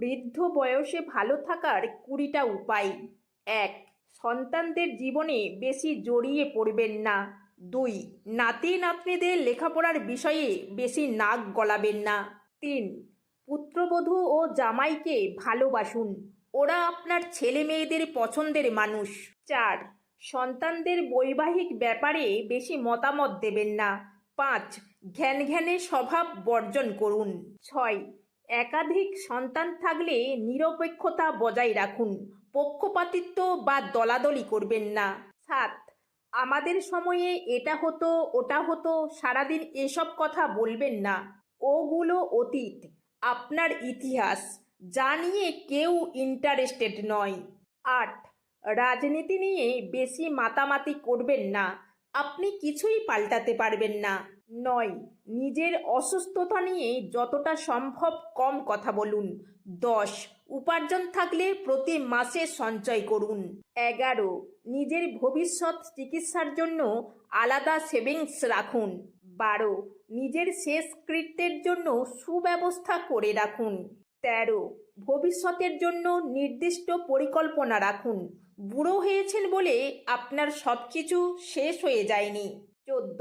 বৃদ্ধ বয়সে ভালো থাকার কুড়িটা উপায়। এক, সন্তানদের জীবনে বেশি জড়িয়ে পড়বেন না। দুই নাতি নাতনিদের লেখাপড়ার বিষয়ে বেশি নাক গলাবেন না। তিন, পুত্রবধূ ও জামাইকে ভালোবাসুন। ওরা আপনার ছেলে মেয়েদের পছন্দের মানুষ। চার, সন্তানদের বৈবাহিক ব্যাপারে বেশি মতামত দেবেন না। পাঁচ ঘ্যান ঘ্যানে স্বভাব বর্জন করুন। ছয় একাধিক সন্তান থাকলে নিরপেক্ষতা বজায় রাখুন। পক্ষপাতিত্ব বা দলাদলি করবেন না। সাত, আমাদের সময়ে এটা হতো, ওটা হতো, সারাদিন এসব কথা বলবেন না। ওগুলো অতীত, আপনার ইতিহাস, যা নিয়ে কেউ ইন্টারেস্টেড নয়। আট, রাজনীতি নিয়ে বেশি মাতামাতি করবেন না। আপনি কিছুই পাল্টাতে পারবেন না। নয়। নিজের অসুস্থতা নিয়ে যতটা সম্ভব কম কথা বলুন। দশ। উপার্জন থাকলে প্রতি মাসে সঞ্চয় করুন। এগারো। নিজের ভবিষ্যৎ চিকিৎসার জন্য আলাদা সেভিংস রাখুন। বারো। নিজের শেষকৃত্যের জন্য সুব্যবস্থা করে রাখুন। তেরো। ভবিষ্যতের জন্য নির্দিষ্ট পরিকল্পনা রাখুন। বুড়ো হয়েছেন বলে আপনার সব কিছু শেষ হয়ে যায়নি। চোদ্দ।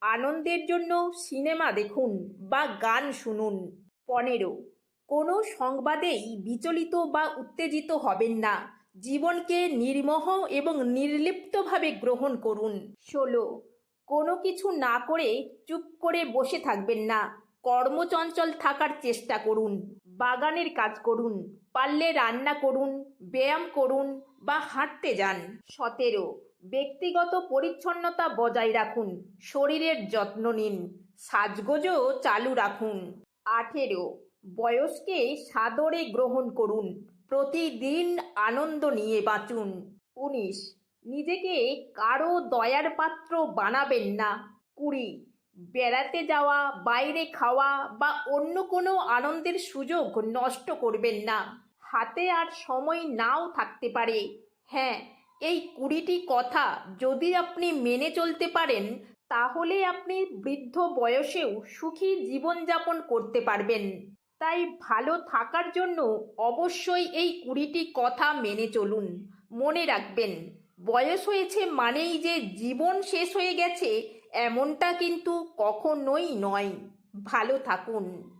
আনন্দের জন্য সিনেমা দেখুন বা গান শুনুন। পনেরো, কোনো সংবাদেই বিচলিত বা উত্তেজিত হবেন না। জীবনকে নির্মোহ এবং নির্লিপ্তভাবে গ্রহণ করুন। ষোলো, কোনো কিছু না করে চুপ করে বসে থাকবেন না। কর্মচঞ্চল থাকার চেষ্টা করুন। বাগানের কাজ করুন, পারলে রান্না করুন, ব্যায়াম করুন বা হাঁটতে যান। সতেরো ব্যক্তিগত পরিচ্ছন্নতা বজায় রাখুন, শরীরের যত্ন নিন, সাজগোজও চালু রাখুন। আঠেরো, বয়সকে সাদরে গ্রহণ করুন, প্রতিদিন আনন্দ নিয়ে বাঁচুন। উনিশ, নিজেকে কারও দয়ার পাত্র বানাবেন না। কুড়ি, বেড়াতে যাওয়া, বাইরে খাওয়া বা অন্য কোনো আনন্দের সুযোগ নষ্ট করবেন না। হাতে আর সময় নাও থাকতে পারে। হ্যাঁ এই কুড়িটি কথা যদি আপনি মেনে চলতে পারেন, তাহলে আপনি বৃদ্ধ বয়সেও সুখী জীবনযাপন করতে পারবেন। তাই ভালো থাকার জন্য অবশ্যই এই কুড়িটি কথা মেনে চলুন। মনে রাখবেন, বয়স হয়েছে মানেই যে জীবন শেষ হয়ে গেছে, এমনটা কিন্তু কখনোই নয়। ভালো থাকুন।